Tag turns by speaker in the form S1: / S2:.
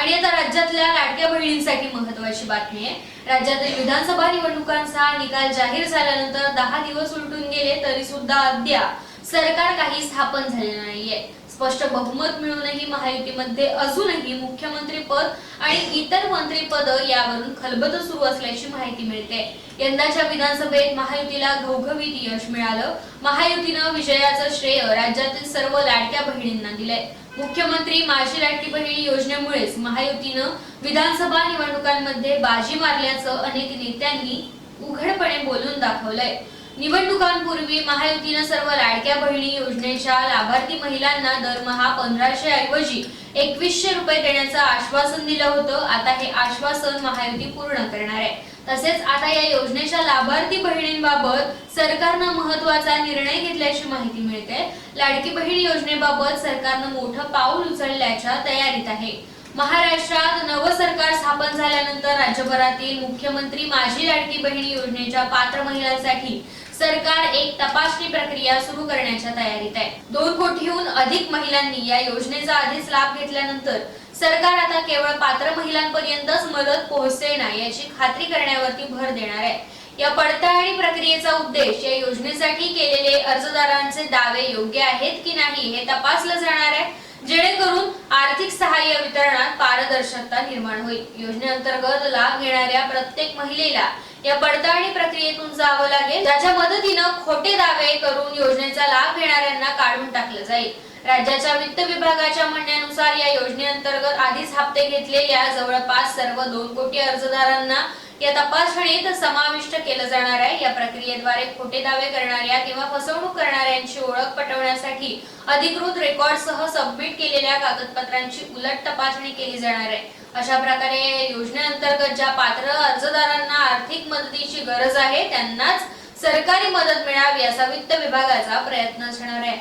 S1: आणि आता राज्यातल्या लाडक्या बहिणींसाठी महत्वाची बातमी आहे. राज्यातील विधानसभा निवडणुकांचा निकाल जाहीर झाल्यानंतर दहा दिवस उलटून गेले तरी सुद्धा अद्याप सरकार काही स्थापन झाले नाहीये. स्पष्ट बहुमत मिळूनही महायुतीमध्ये अजूनही मुख्यमंत्री पद आणि इतर मंत्री पद यावरून खलबत सुरू असल्याची माहिती मिळते. यंदाच्या विधानसभेत महायुतीला घवघवीत यश मिळालं. महायुतीनं विजयाचं श्रेय राज्यातील सर्व लाडक्या बहिणींना दिलंय. मुख्यमंत्री माझी लाडकी बहिणी योजनेमुळेच महायुतीनं विधानसभा निवडणुकांमध्ये बाजी मारल्याचं अनेक नेत्यांनी उघडपणे बोलून दाखवलंय. निवडणुकांपूर्वी महायुतीनं सर्व लाडक्या बहिणी योजनेच्या लाभार्थी महिलांना दरमहा पंधराशे ऐवजी एकवीसशे रुपये देण्याचं आश्वासन दिलं होतं. आता हे आश्वासन महायुती पूर्ण करणार आहे. तसेच आता या योजनेच्या लाभार्थी बहिणींबाबत सरकारनं महत्त्वाचा निर्णय घेतल्याची माहिती मिळते. लाडकी बहीण योजनेबाबत सरकारनं मोठं पाऊल उचलल्याच्या तयारीत आहे. महाराष्ट्रात नवं सरकार स्थापन झाल्यानंतर राज्यभरातील मुख्यमंत्री माझी लाडकी बहिणी योजनेच्या पात्र महिलांसाठी सरकार एक तपासणी प्रक्रिया सुरू करण्याच्या तयारीत आहे. दोन कोटीहून अधिक महिलांनी या योजनेचा आधीच लाभ घेतल्यानंतर सरकार आता केवळ पात्र महिलांपर्यंतच मदत पोहोचते ना याची खात्री करण्यावरती भर देणार आहे. या पडताळणी प्रक्रियेचा उद्देश या योजनेसाठी केलेले अर्जदारांचे दावे योग्य आहेत की नाही हे तपासलं जाणार आहे जेणेकरून आर्थिक सहाय्य वितरणात पारदर्शकता निर्माण होईल. योजनेअंतर्गत लाभ घेणाऱ्या प्रत्येक महिलेला या पडताळणी प्रक्रियेतून जावं लागेल. ज्याच्या मदतीनं खोटे दावे करून योजनेचा लाभ घेणाऱ्यांना काढून टाकलं जाईल. राज्याच्या वित्त विभागाच्या म्हणण्यानुसार या योजनेअंतर्गत आधीच हप्ते घेतलेल्या जवळपास सर्व दोन कोटी अर्जदारांना या तपासणीत समाविष्ट केलं जाणार आहे. या प्रक्रियेद्वारे खोटे दावे करणाऱ्या किंवा फसवणूक करणाऱ्यांची ओळख पटवण्यासाठी अधिकृत रेकॉर्डसह सबमिट केलेल्या कागदपत्रांची उलट तपासणी केली जाणार आहे. अशा प्रकारे योजनेअंतर्गत ज्या पात्र अर्जदारांना आर्थिक मदतीची गरज आहे त्यांनाच सरकारी मदत मिळावी असा वित्त विभागाचा प्रयत्न असणार आहे.